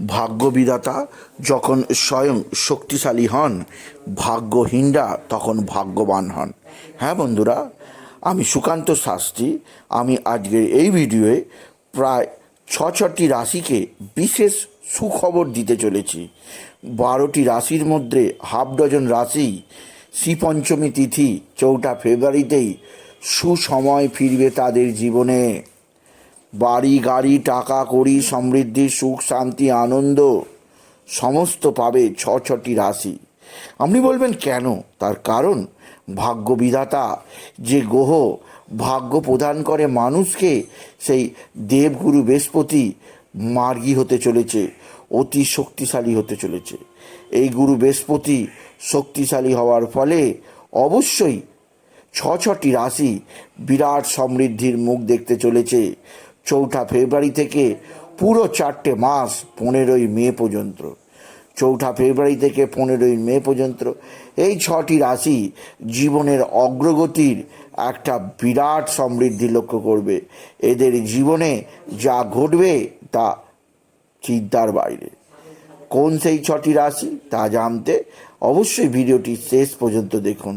ভাগ্যবিধাতা যখন স্বয়ং শক্তিশালী হন, ভাগ্যহীনরা তখন ভাগ্যবান হন। হ্যাঁ বন্ধুরা, আমি সুকান্ত শাস্ত্রী, আমি আজকের এই ভিডিওয়ে প্রায় ছ ছটি রাশিকে বিশেষ সুখবর দিতে চলেছি। বারোটি রাশির মধ্যে হাফ ডজন রাশি শ্রী পঞ্চমী তিথি চৌঠা ফেব্রুয়ারিতেই সুসময় ফিরবে তাদের জীবনে। বাড়ি, গাড়ি, টাকা, কড়ি, সমৃদ্ধি, সুখ, শান্তি, আনন্দ, সমস্ত পাবে ছ ছটি রাশি। আপনি বলবেন, কেন? তার কারণ ভাগ্য বিধাতা যে গ্রহ ভাগ্য প্রদান করে মানুষকে, সেই দেবগুরু বৃহস্পতি মার্গী হতে চলেছে, অতি শক্তিশালী হতে চলেছে। এই গুরু বৃহস্পতি শক্তিশালী হওয়ার ফলে অবশ্যই ছ ছটি রাশি বিরাট সমৃদ্ধির মুখ দেখতে চলেছে। চৌঠা ফেব্রুয়ারি থেকে পুরো চারটে মাস পনেরোই মে পর্যন্ত। চৌঠা ফেব্রুয়ারি থেকে পনেরোই মে পর্যন্ত এই ছটি রাশি জীবনের অগ্রগতির একটা বিরাট সমৃদ্ধি লক্ষ্য করবে। এদের জীবনে যা ঘটবে তা চিন্তার বাইরে। কোন সেই ছটি রাশি তা জানতে অবশ্যই ভিডিওটি শেষ পর্যন্ত দেখুন।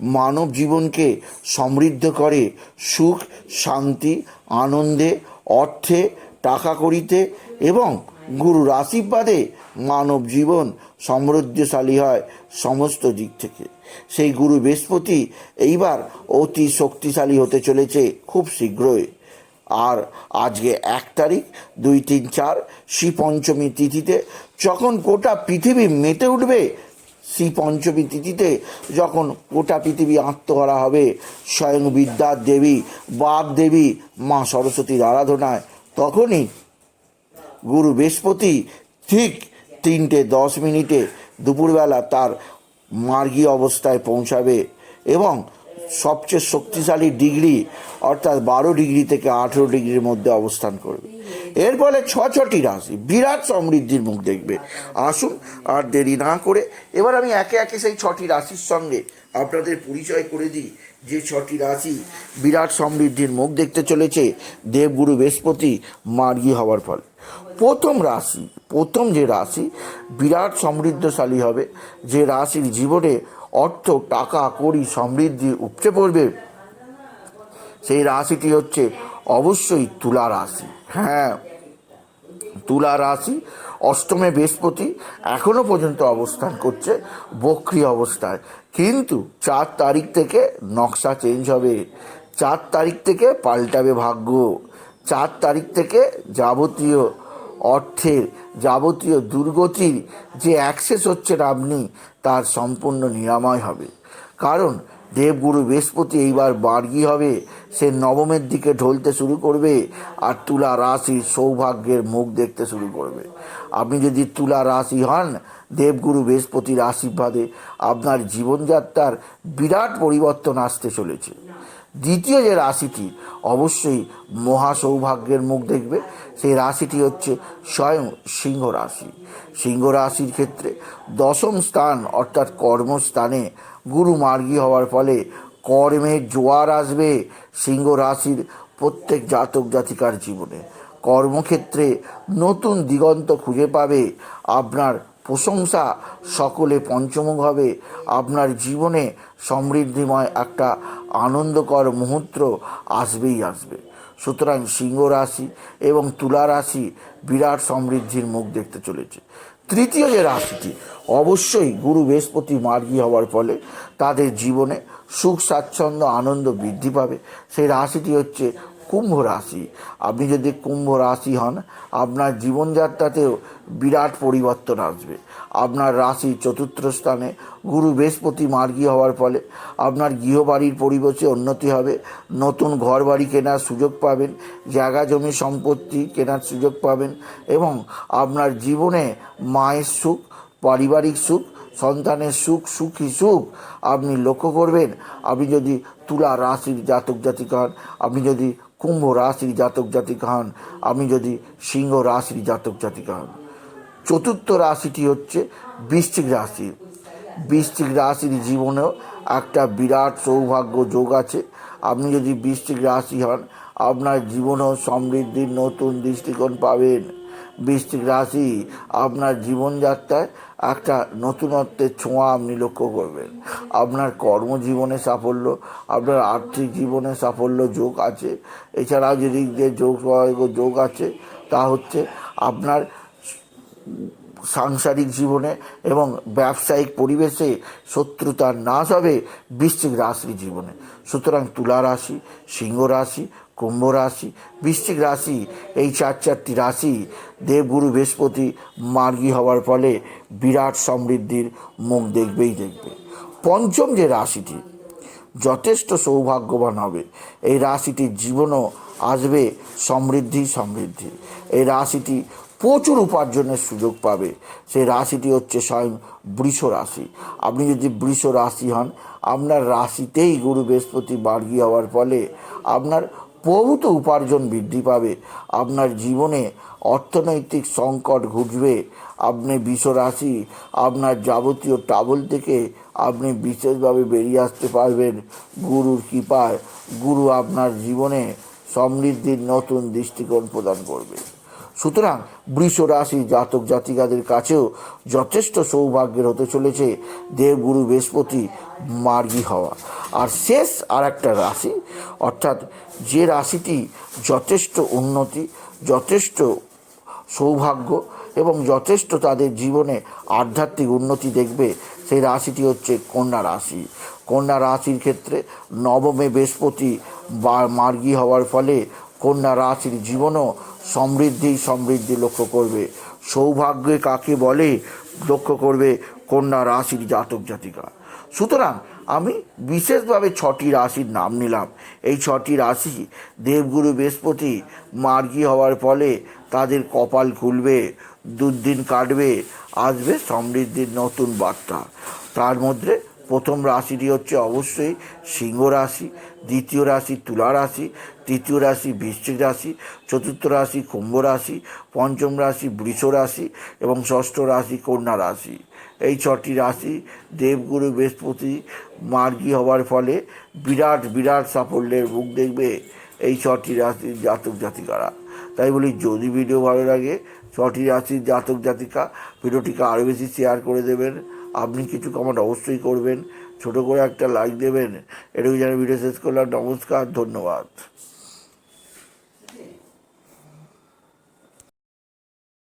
মানব জীবনকে সমৃদ্ধ করে সুখ, শান্তি, আনন্দে, অর্থে, টাকা করিতে এবং গুরুর আশীর্বাদে মানব জীবন সমৃদ্ধশালী হয় সমস্ত দিক থেকে। সেই গুরু বৃহস্পতি এইবার অতি শক্তিশালী হতে চলেছে খুব শীঘ্রই। আর আজকে এক তারিখ, দুই তিন চার, শ্রী পঞ্চমী তিথিতে যখন গোটা পৃথিবী মেতে উঠবে শ্রী পঞ্চমী তিথিতে যখন গোটা পৃথিবী আত্মহারা হবে, স্বয়ং বিদ্যার দেবী বাগ দেবী, মা সরস্বতীর আরাধনায়, তখনই গুরু বৃহস্পতি ঠিক তিনটে দশ মিনিটে দুপুরবেলা তার মার্গী অবস্থায় পৌঁছাবে এবং সবচেয়ে শক্তিশালী ডিগ্রি, অর্থাৎ বারো ডিগ্রি থেকে আঠেরো ডিগ্রির মধ্যে অবস্থান করবে। এর ফলে ছ ছটি রাশি বিরাট সমৃদ্ধির মুখ দেখবে। আসুন আর দেরি না করে এবার আমি একে একে সেই ছটি রাশির সঙ্গে আপনাদের পরিচয় করে দিই। যে ছটি রাশি বিরাট সমৃদ্ধির মুখ দেখতে চলেছে, দেবগুরু বৃহস্পতি, মার্গী হওয়ার ফলে। প্রথম রাশি, প্রথম যে রাশি বিরাট সমৃদ্ধশালী হবে, যে রাশির জীবনে অর্থ, টাকা, কড়ি, সমৃদ্ধি উপচে পড়বে, সেই রাশিটি হচ্ছে অবশ্যই তুলা রাশি। হ্যাঁ তুলা রাশি, অষ্টমে বৃহস্পতি এখনও পর্যন্ত অবস্থান করছে বক্রি অবস্থায়। কিন্তু চার তারিখ থেকে নকশা চেঞ্জ হবে। চার তারিখ থেকে পাল্টাবে ভাগ্য। চার তারিখ থেকে যাবতীয় অর্থের, যাবতীয় দুর্গতির যে অ্যাক্সেস হচ্ছেন আপনি, তার সম্পূর্ণ নিরাময় হবে। কারণ দেবগুরু বৃহস্পতি এইবার বার্গী হবে। সে নবমের দিকে ঢলতে শুরু করবে আর তুলা রাশির সৌভাগ্যের মুখ দেখতে শুরু করবে। আপনি যদি তুলা রাশি হন, দেবগুরু বৃহস্পতির আশীর্বাদে আপনার জীবনযাত্রার বিরাট পরিবর্তন আসতে চলেছে। দ্বিতীয় যে রাশিটি, অবশ্যই মহা সৌভাগ্যের মুখ দেখবে। সেই রাশিটি হচ্ছে স্বয়ং সিংহ রাশি। সিংহ রাশির ক্ষেত্রে দশম স্থান অর্থাৎ কর্মস্থানে গুরু মার্গী হওয়ার ফলে কর্মের জোয়ার আসবে সিংহ রাশির প্রত্যেক জাতক জাতিকার জীবনে। কর্মক্ষেত্রে নতুন দিগন্ত খুঁজে পাবে। আপনার প্রশংসা সকলে পঞ্চমুখ হবে। আপনার জীবনে সমৃদ্ধিময় একটা আনন্দকর মুহূর্ত আসবেই আসবে। সুতরাং সিংহ রাশি এবং তুলা রাশি বিরাট সমৃদ্ধির মুখ দেখতে চলেছে। তৃতীয় যে রাশিটি, অবশ্যই গুরু বৃহস্পতি মার্গী হওয়ার ফলে তাদের জীবনে সুখ, স্বাচ্ছন্দ্য, আনন্দ বৃদ্ধি পাবে। সেই রাশিটি হচ্ছে কুম্ভ রাশি। আপনি যদি কুম্ভ রাশি হন, আপনার জীবনযাত্রাতেও বিরাট পরিবর্তন আসবে। আপনার রাশি চতুর্থ স্থানে, গুরু বৃহস্পতি মার্গী হওয়ার ফলে আপনার গৃহবাড়ির পরিবেশে উন্নতি হবে। নতুন ঘর বাড়ি কেনার সুযোগ পাবেন, জায়গা জমি সম্পত্তি কেনার সুযোগ পাবেন এবং আপনার জীবনে মায়ের সুখ, পারিবারিক সুখ, সন্তানের সুখ, সুখী সুখ আপনি লক্ষ্য করবেন। আপনি যদি তুলা রাশির জাতক জাতিকা হন, আপনি যদি কুম্ভ রাশির জাতক জাতিকা হন। আপনি যদি সিংহ রাশির জাতক জাতিকা হন। চতুর্থ রাশিটি হচ্ছে বৃশ্চিক রাশি। বৃশ্চিক রাশির জীবনেও একটা বিরাট সৌভাগ্য যোগ আছে। আপনি যদি বৃশ্চিক রাশি হন, আপনার জীবনেও সমৃদ্ধির নতুন দৃষ্টিকোণ পাবেন। বৃশ্চিক রাশি আপনার জীবনযাত্রায় একটা নতুনত্বের ছোঁয়া আপনি লক্ষ্য করবেন। আপনার কর্মজীবনে সাফল্য, আপনার আর্থিক জীবনে সাফল্য যোগ আছে। এছাড়াও যে দিক দিয়ে যোগ যোগ আছে, তা হচ্ছে আপনার সাংসারিক জীবনে এবং ব্যবসায়িক পরিবেশে শত্রুতা নাশ হবে বৃশ্চিক রাশির জীবনে। সুতরাং তুলা রাশি, সিংহ রাশি কুম্ভ রাশি, বৃশ্চিক রাশি, এই চার চারটি রাশি দেবগুরু বৃহস্পতি মার্গী হওয়ার ফলে বিরাট সমৃদ্ধির মুখ দেখবেই দেখবে। পঞ্চম যে রাশিটি, যথেষ্ট সৌভাগ্যবান হবে। এই রাশিটির জীবনও আসবে সমৃদ্ধি সমৃদ্ধি। এই রাশিটি প্রচুর উপার্জনের সুযোগ পাবে। সেই রাশিটি হচ্ছে স্বয়ং বৃষ রাশি। আপনি যদি বৃষ রাশি হন, আপনার রাশিতেই গুরু বৃহস্পতি বার্গী হওয়ার ফলে আপনার প্রভূত উপার্জন বৃদ্ধি পাবে। আপনার জীবনে অর্থনৈতিক সংকট ঘুচবে। আপনি রাশি আপনার যাবতীয় টাবল থেকে আপনি বিশেষভাবে বেরিয়ে আসতে পারবেন। গুরুর কৃপায়, গুরু আপনার জীবনে সমৃদ্ধির নতুন দৃষ্টিকোণ প্রদান করবে। সুতরাং বৃষ রাশি জাতক জাতিকাদের কাছেও যথেষ্ট সৌভাগ্যের হতে চলেছে দেবগুরু বৃহস্পতি মার্গী হওয়া। আর শেষ আর একটা রাশি, অর্থাৎ যে রাশিটি যথেষ্ট উন্নতি, যথেষ্ট সৌভাগ্য এবং যথেষ্ট তাদের জীবনে আধ্যাত্মিক উন্নতি দেখবে, সেই রাশিটি হচ্ছে কন্যা রাশি। কন্যা রাশির ক্ষেত্রে নবমে বৃহস্পতি বা মার্গী হওয়ার ফলে কন্যা রাশির জীবনও সমৃদ্ধি সমৃদ্ধি লক্ষ্য করবে। সৌভাগ্যে কাকে বলে, লক্ষ্য করবে কন্যা রাশির জাতক জাতিকা। সুতরাং আমি বিশেষভাবে ছটি রাশির নাম নিলাম। এই ছটি রাশি দেবগুরু, বৃহস্পতি, মার্গী হওয়ার ফলে তাদের কপাল খুলবে দুর্দিন কাটবে, আসবে সমৃদ্ধির নতুন বার্তা। তার মধ্যে প্রথম রাশিটি হচ্ছে অবশ্যই সিংহ রাশি, দ্বিতীয় রাশি তুলা রাশি, তৃতীয় রাশি বৃশ্চিক রাশি, চতুর্থ রাশি কুম্ভ রাশি, পঞ্চম রাশি বৃষ রাশি এবং ষষ্ঠ রাশি কন্যা রাশি। এই ছটি রাশি দেবগুরু বৃহস্পতি মার্গী হওয়ার ফলে বিরাট বিরাট সাফল্যের মুখ দেখবে এই ছটি রাশির জাতক জাতিকারা। তাই বলি, যদি ভিডিও ভালো লাগে, ছটি রাশির জাতক জাতিকা ভিডিওটিকে আরও বেশি শেয়ার করে দেবেন। আপনি কিছু কমেন্ট অবশ্যই করবেন। ছোট করে একটা লাইক দেবেন। এটুকু যেন ভিডিও শেষ করলাম। নমস্কার, ধন্যবাদ।